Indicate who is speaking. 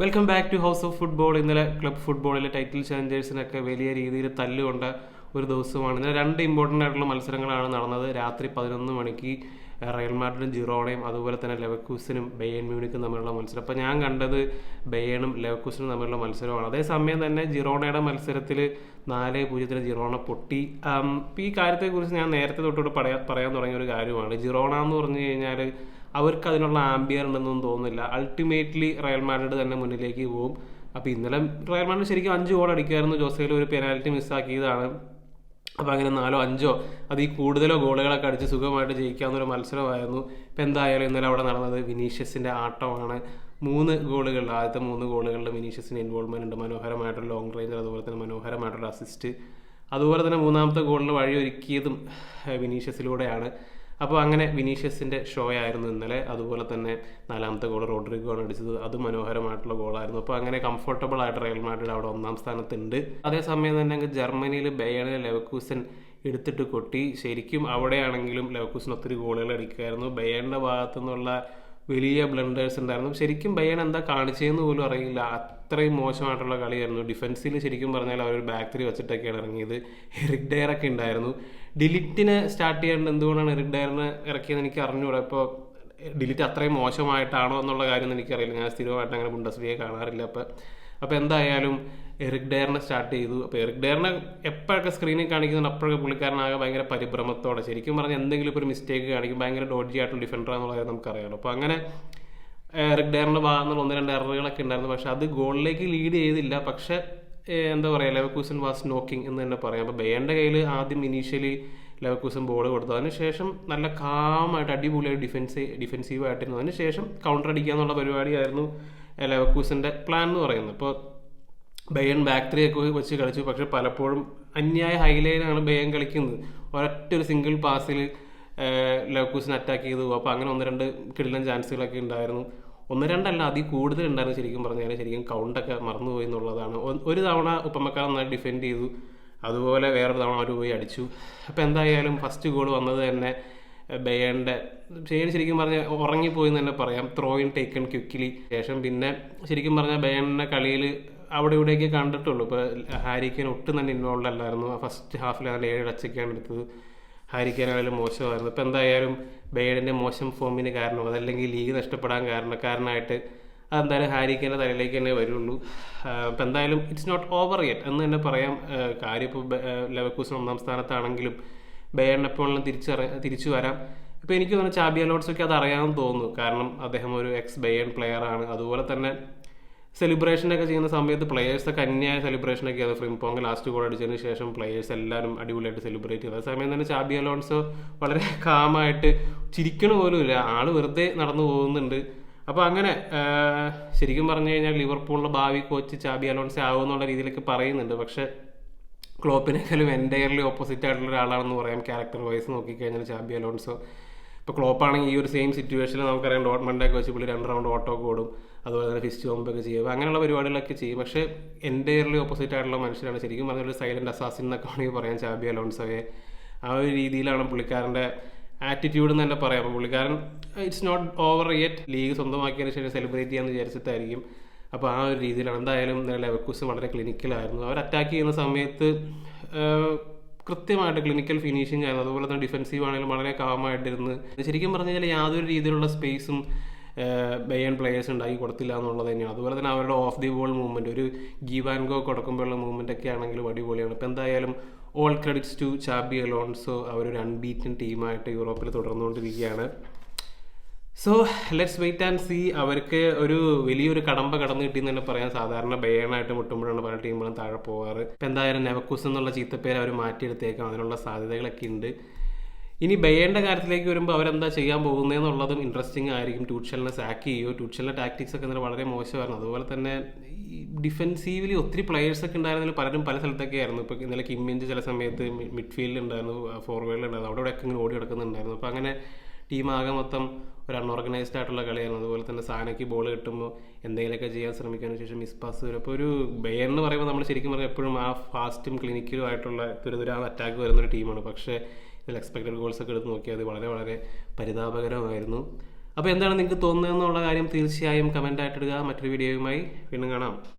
Speaker 1: Welcome back to house of football ഇന്നലെ club ഫുട്ബോളിലെ title ചാലഞ്ചേഴ്സിനൊക്കെ വലിയ രീതിയിൽ തല്ലുകൊണ്ട ഒരു ദിവസമാണ്. ഇന്നലെ രണ്ട് ഇമ്പോർട്ടന്റ് ആയിട്ടുള്ള മത്സരങ്ങളാണ് നടന്നത്. രാത്രി പതിനൊന്ന് മണിക്ക് റയൽ മാഡ്രിഡും ജിറോണയും അതുപോലെ തന്നെ ലെവക്കൂസിനും ബെയൻ മ്യൂണിക്കും തമ്മിലുള്ള മത്സരം. അപ്പോൾ ഞാൻ കണ്ടത് ബെയനും ലെവക്കൂസിനും തമ്മിലുള്ള മത്സരമാണ്. അതേസമയം തന്നെ ജിറോണയുടെ മത്സരത്തിൽ നാല് പൂജ്യത്തിന് ജിറോണ പൊട്ടി. ഈ കാര്യത്തെക്കുറിച്ച് ഞാൻ നേരത്തെ തൊട്ടോട് പറയാൻ പറയാൻ തുടങ്ങിയ ഒരു കാര്യമാണ്. ജിറോണ എന്ന് പറഞ്ഞു കഴിഞ്ഞാൽ അവർക്ക് അതിനുള്ള ആംബിയർ ഉണ്ടെന്നൊന്നും തോന്നുന്നില്ല. അൾട്ടിമേറ്റ്ലി റയൽ മാഡ്രിഡ് തന്നെ മുന്നിലേക്ക് പോകും അപ്പോൾ ഇന്നലെ റയൽ മാഡ്രിഡ് ശരിക്കും അഞ്ച് ഗോൾ അടിക്കുമായിരുന്നു. ജോസയിൽ ഒരു പെനാൽറ്റി മിസ്സാക്കിയതാണ് അപ്പോൾ അങ്ങനെ നാലോ അഞ്ചോ അത് ഈ കൂടുതലോ ഗോളുകളൊക്കെ അടിച്ച് സുഖമായിട്ട് ജയിക്കാവുന്ന ഒരു മത്സരമായിരുന്നു. ഇപ്പം എന്തായാലും ഇന്നലെ അവിടെ നടന്നത് വിനീഷ്യസിന്റെ ആട്ടമാണ്. മൂന്ന് ഗോളുകൾ ആദ്യത്തെ മൂന്ന് ഗോളുകളിൽ വിനീഷ്യസിന്റെ ഇൻവോൾവ്മെന്റ് ഉണ്ട്. മനോഹരമായിട്ടുള്ള ലോങ് റേഞ്ച് അതുപോലെ തന്നെ മനോഹരമായിട്ടുള്ള അസിസ്റ്റ് അതുപോലെ തന്നെ മൂന്നാമത്തെ ഗോളിന് വഴിയൊരുക്കിയതും വിനീഷ്യസിലൂടെയാണ്. അപ്പോൾ അങ്ങനെ വിനീഷ്യസിന്റെ ഷോ ആയിരുന്നു ഇന്നലെ. അതുപോലെ തന്നെ നാലാമത്തെ ഗോൾ റോഡ്രിഗോ ആണ് അടിച്ചത്. അത് മനോഹരമായിട്ടുള്ള ഗോളായിരുന്നു അപ്പോൾ അങ്ങനെ കംഫർട്ടബിൾ ആയിട്ട് റയൽ മാഡ്രിഡ് അവിടെ ഒന്നാം സ്ഥാനത്തുണ്ട്. അതേസമയം തന്നെ ജർമ്മനിയിൽ ബയണിൽ ലെവക്കൂസൻ എടുത്തിട്ട് കൊട്ടി. ശരിക്കും അവിടെയാണെങ്കിലും ലെവക്കൂസൻ ഒത്തിരി ഗോളുകൾ അടിക്കുമായിരുന്നു. ബയണിന്റെ ഭാഗത്തു നിന്നുള്ള വലിയ ബ്ലണ്ടേഴ്സ് ഉണ്ടായിരുന്നു. ശരിക്കും ബയ്യൻ എന്താ കാണിച്ചതെന്ന് പോലും അറിയില്ല. അത്രയും മോശമായിട്ടുള്ള കളിയായിരുന്നു. ഡിഫൻസിൽ ശരിക്കും പറഞ്ഞാൽ അവർ ബാക്ക് ത്രീ വെച്ചിട്ടൊക്കെയാണ് ഇറങ്ങിയത്. എറിക് ഡയർ ഒക്കെ ഉണ്ടായിരുന്നു. ഡിലിറ്റിനെ സ്റ്റാർട്ട് ചെയ്യേണ്ടത് എന്തുകൊണ്ടാണ് എറിക് ഡയറിനെ ഇറക്കിയെന്ന് എനിക്ക് അറിഞ്ഞുകൂടാ ഇപ്പോൾ ഡിലിറ്റ് അത്രയും മോശമായിട്ടാണോ എന്നുള്ള കാര്യം എനിക്കറിയില്ല. ഞാൻ സ്ഥിരമായിട്ട് അങ്ങനെ ബുണ്ടസ്ലിയെ കാണാറില്ല. അപ്പോൾ അപ്പോൾ എന്തായാലും എറിക് ഡയറിനെ സ്റ്റാർട്ട് ചെയ്തു. അപ്പോൾ എറിക് ഡയറിനെ എപ്പോഴൊക്കെ സ്ക്രീനിൽ കാണിക്കുന്നുണ്ട് അപ്പോഴൊക്കെ പുള്ളിക്കാരനാകെ ഭയങ്കര പരിഭ്രമത്തോടെ. ശരിക്കും പറഞ്ഞാൽ എന്തെങ്കിലും ഇപ്പോൾ ഒരു മിസ്റ്റേക്ക് കാണിക്കും ഭയങ്കര ഡോഡ്ജി ആയിട്ടുള്ള ഡിഫൻഡർ എന്നുള്ള നമുക്കറിയാമല്ലോ അപ്പോൾ അങ്ങനെ എറിക് ഡയറിന്റെ ഭാഗത്തുനിന്ന് ഒന്ന് രണ്ട് എററുകളൊക്കെ ഉണ്ടായിരുന്നു. പക്ഷേ അത് ഗോളിലേക്ക് ലീഡ് ചെയ്തില്ല. പക്ഷേ എന്താ പറയുക ലെവക്കൂസൻ വാസ് നോക്കിംഗ് എന്ന് തന്നെ പറയാം. അപ്പോൾ ബേന്റെ കയ്യിൽ ആദ്യം ഇനീഷ്യലി ലെവക്കൂസൻ ബോൾ കൊടുത്തു. അതിനുശേഷം നല്ല കാമായിട്ട് അടിപൊളിയായിട്ട് ഡിഫൻസ് ഡിഫെൻസീവായിട്ടിരുന്നു അതിനുശേഷം കൗണ്ടർ അടിക്കുക എന്നുള്ള പരിപാടിയായിരുന്നു. ലെവക്കൂസിന്റെ പ്ലാൻ എന്ന് പറയുന്നത്. ഇപ്പോൾ ബയൺ ബാക്ക് ത്രീ ഒക്കെ വെച്ച് കളിച്ചു. പക്ഷെ പലപ്പോഴും അന്യായ ഹൈലൈനാണ് ബയൺ കളിക്കുന്നത്. ഒരൊറ്റ ഒരു സിംഗിൾ പാസിൽ ലവക്കൂസിനെ അറ്റാക്ക് ചെയ്തു. അപ്പോൾ അങ്ങനെ ഒന്ന് രണ്ട് കിടിലൻ ചാൻസുകളൊക്കെ ഉണ്ടായിരുന്നു. ഒന്ന് രണ്ടല്ല അതിൽ കൂടുതൽ ഉണ്ടായിരുന്നു ശരിക്കും പറഞ്ഞാൽ ശരിക്കും കൗണ്ടൊക്കെ മറന്നുപോയി എന്നുള്ളതാണ്. ഒരു തവണ ഉപ്പമക്കാർ നന്നായി ഡിഫെൻഡ് ചെയ്തു. അതുപോലെ വേറൊരു തവണ അവർ പോയി അടിച്ചു. അപ്പോൾ എന്തായാലും ഫസ്റ്റ് ഗോൾ വന്നത് തന്നെ ബയണിന്റെ ഷെയ്ൻ ശരിക്കും പറഞ്ഞാൽ ഉറങ്ങിപ്പോയി എന്ന് തന്നെ പറയാം. ത്രോ ഇൻ ടേക്കൺ ക്വിക്കിലി ശേഷം പിന്നെ ശരിക്കും പറഞ്ഞാൽ ബയണിന്റെ കളിയിൽ അവിടെ ഇവിടെയൊക്കെ കണ്ടിട്ടുള്ളൂ. ഇപ്പോൾ ഹാരിക്കൻ ഒട്ടും തന്നെ ഇൻവോൾവ് അല്ലായിരുന്നു. ഫസ്റ്റ് ഹാഫിൽ അതിൽ ഏഴ് ടച്ചൊക്കെയാണ് എടുത്തത്. ഹാരിക്കാനായാലും മോശമായിരുന്നു. ഇപ്പോൾ എന്തായാലും ബേഡിന്റെ മോശം ഫോമിന് കാരണം അതല്ലെങ്കിൽ ലീഗ് നഷ്ടപ്പെടാൻ കാരണക്കാരനായിട്ട് അതെന്തായാലും ഹാരിക്കന്റെ തലയിലേക്ക് തന്നെ വരുള്ളൂ. ഇപ്പം എന്തായാലും ഇറ്റ്സ് നോട്ട് ഓവർ യെറ്റ് എന്ന് തന്നെ പറയാം. കാര്യം ഇപ്പോൾ ലെവക്കൂസൺ ഒന്നാം സ്ഥാനത്താണെങ്കിലും ബേഡിനെ എപ്പോഴും തിരിച്ചു തിരിച്ചു വരാം. ഇപ്പോൾ എനിക്ക് തോന്നുന്നു ചാബി അലോട്ട്സൊക്കെ അത് അറിയാമെന്ന് തോന്നുന്നു. കാരണം അദ്ദേഹം ഒരു എക്സ് ബയൺ പ്ലെയർ ആണ്. അതുപോലെ തന്നെ സെലിബ്രേഷനൊക്കെ ചെയ്യുന്ന സമയത്ത് പ്ലേയേഴ്സൊക്കെ അന്യായ സെലിബ്രേഷനൊക്കെ ചെയ്തു ഫ്രിംപോങ് ലാസ്റ്റ് ഗോൾ അടിച്ചതിന് ശേഷം പ്ലെയേഴ്സ് എല്ലാവരും അടിപൊളിയായിട്ട് സെലിബ്രേറ്റ് ചെയ്തു. അതേസമയം തന്നെ ചാബി അലോൺസോ വളരെ കാമായിട്ട് ചിരിക്കണ പോലും ഇല്ല. ആൾ വെറുതെ നടന്നു പോകുന്നുണ്ട്. അപ്പോൾ അങ്ങനെ ശരിക്കും പറഞ്ഞു കഴിഞ്ഞാൽ ലിവർപൂളിന്റെ ഭാവി കോച്ച് ചാബി അലോൺസോ ആവുമെന്നുള്ള രീതിയിലൊക്കെ പറയുന്നുണ്ട്. പക്ഷേ ക്ലോപ്പിനേക്കാളും എന്റയർലി ഓപ്പോസിറ്റ് ആയിട്ടുള്ള ഒരാളാണെന്ന് പറയാം. ക്യാരക്ടർ വൈസ് നോക്കിക്കഴിഞ്ഞാൽ ചാബി അലോൺസോ. ഇപ്പോൾ ക്ലോപ്പാണെങ്കിൽ ഈ ഒരു സെയിം സിറ്റുവേഷനിൽ നമുക്കറിയാം ഡോട്ട്മണ്ടൊക്കെ വെച്ച് പുള്ളി രണ്ട് റൗണ്ട് ഓട്ടോ ഓടും. അതുപോലെ തന്നെ ഫിസ്റ്റ് ബോംബൊക്കെ ചെയ്യും. അങ്ങനെയുള്ള പരിപാടികളൊക്കെ ചെയ്യും. പക്ഷേ എന്റയർലി ഓപ്പോസിറ്റ് ആയിട്ടുള്ള മനുഷ്യരാണ്. ശരിക്കും പറഞ്ഞൊരു സൈലന്റ് അസാസിൻ എന്നൊക്കെ വേണമെങ്കിൽ പറയാം ചാബി അലോൺസോയെ. ആ ഒരു രീതിയിലാണ് പുള്ളിക്കാരന്റെ ആറ്റിറ്റ്യൂഡ് എന്ന് തന്നെ പറയാം. പുള്ളിക്കാരൻ it's not over yet league സ്വന്തമാക്കിയതിന് ശേഷം സെലിബ്രേറ്റ് ചെയ്യാമെന്ന് വിചാരിച്ചിട്ടായിരിക്കും. അപ്പോൾ ആ ഒരു രീതിയിലാണ്. എന്തായാലും ലെവർക്കൂസ് വളരെ ക്ലിനിക്കലായിരുന്നു അവർ അറ്റാക്ക് ചെയ്യുന്ന സമയത്ത് കൃത്യമായിട്ട് ക്ലിനിക്കൽ ഫിനിഷിംഗ് ആയിരുന്നു. അതുപോലെ തന്നെ ഡിഫെൻസീവ് ആണെങ്കിലും വളരെ കാമായിട്ടിരുന്ന് ശരിക്കും പറഞ്ഞു കഴിഞ്ഞാൽ യാതൊരു രീതിയിലുള്ള സ്പേസും ബയൺ പ്ലെയേഴ്സ് ഉണ്ടാക്കി കൊടുത്തില്ല എന്നുള്ളത് തന്നെയാണ്. അതുപോലെ തന്നെ അവരുടെ ഓഫ് ദി ബോൾ മൂവ്മെന്റ് ഒരു ഗീവ് ആൻഡ് ഗോ കൊടുക്കുമ്പോഴുള്ള മൂവ്മെന്റ് ഒക്കെ ആണെങ്കിലും അടിപൊളിയാണ്. ഇപ്പോൾ എന്തായാലും all credits to Xabi Alonso അവരൊരു അൺബീറ്റൻ ടീമായിട്ട് യൂറോപ്പിൽ തുടർന്നുകൊണ്ടിരിക്കുകയാണ്. So let's wait and see അവർക്ക് ഒരു വലിയൊരു കടമ്പ കടന്നു കിട്ടിയെന്ന് തന്നെ പറയാം. സാധാരണ ബയണായിട്ട് മുട്ടുമ്പോഴാണ് പല ടീമുകളും താഴെ പോകാറ്. ഇപ്പം എന്തായാലും നെവക്കൂസ് എന്നുള്ള ചീത്തപ്പേര് അവർ മാറ്റിയെടുത്തേക്കാം. അതിനുള്ള സാധ്യതകളൊക്കെ ഉണ്ട്. ഇനി ബയേന്റെ കാര്യത്തിലേക്ക് വരുമ്പോൾ അവരെന്താ ചെയ്യാൻ പോകുന്നതെന്നുള്ളതും ഇൻട്രസ്റ്റിംഗ് ആയിരിക്കും. ട്യൂഷലിനെ സാക്ക് ചെയ്യുമോ ട്യൂഷലിന്റെ ടാക്ടിക്സ് ഒക്കെ എന്നാൽ വളരെ മോശമായിരുന്നു. അതുപോലെ തന്നെ ഡിഫെൻസീവ്ലി ഒത്തിരി പ്ലെയേഴ്സ് ഒക്കെ ഉണ്ടായിരുന്നതിൽ പലരും പല സ്ഥലത്തൊക്കെ ആയിരുന്നു. ഇപ്പോൾ ഇന്നലെ കിമ്മിന്റെ ചില സമയത്ത് മിഡ്ഫീൽഡിൽ ഉണ്ടായിരുന്നു ഫോർവേഡിൽ ഉണ്ടായിരുന്നു. അവിടെ ഇവിടെയൊക്കെ ഇങ്ങനെ ഓടി കിടക്കുന്നുണ്ടായിരുന്നു അപ്പോൾ അങ്ങനെ ടീം ആകെ മൊത്തം ഒരു അൺഓർഗനൈസ്ഡ് ആയിട്ടുള്ള കളിയാണ്. അതുപോലെ തന്നെ സാനയ്ക്ക് ബോൾ കിട്ടുമ്പോൾ എന്തെങ്കിലുമൊക്കെ ചെയ്യാൻ ശ്രമിക്കുന്നതിന് ശേഷം മിസ് പാസ് വരും. അപ്പോൾ ഒരു ബെയർ എന്ന് പറയുമ്പോൾ നമ്മൾ ശരിക്കും പറഞ്ഞാൽ എപ്പോഴും ആ ഫാസ്റ്റും ക്ലിനിക്കലും ആയിട്ടുള്ള തുരുതുരാ അറ്റാക്ക് വരുന്ന ഒരു ടീമാണ് പക്ഷേ ഇതിൽ എക്സ്പെക്റ്റഡ് ഗോൾസ് ഒക്കെ എടുത്ത് നോക്കിയാൽ അത് വളരെ വളരെ പരിതാപകരമായിരുന്നു. അപ്പോൾ എന്താണ് നിങ്ങൾക്ക് തോന്നുന്നതെന്നുള്ള കാര്യം തീർച്ചയായും കമന്റ് ആയിട്ടിടുക മറ്റൊരു വീഡിയോയുമായി വീണ്ടും കാണാം.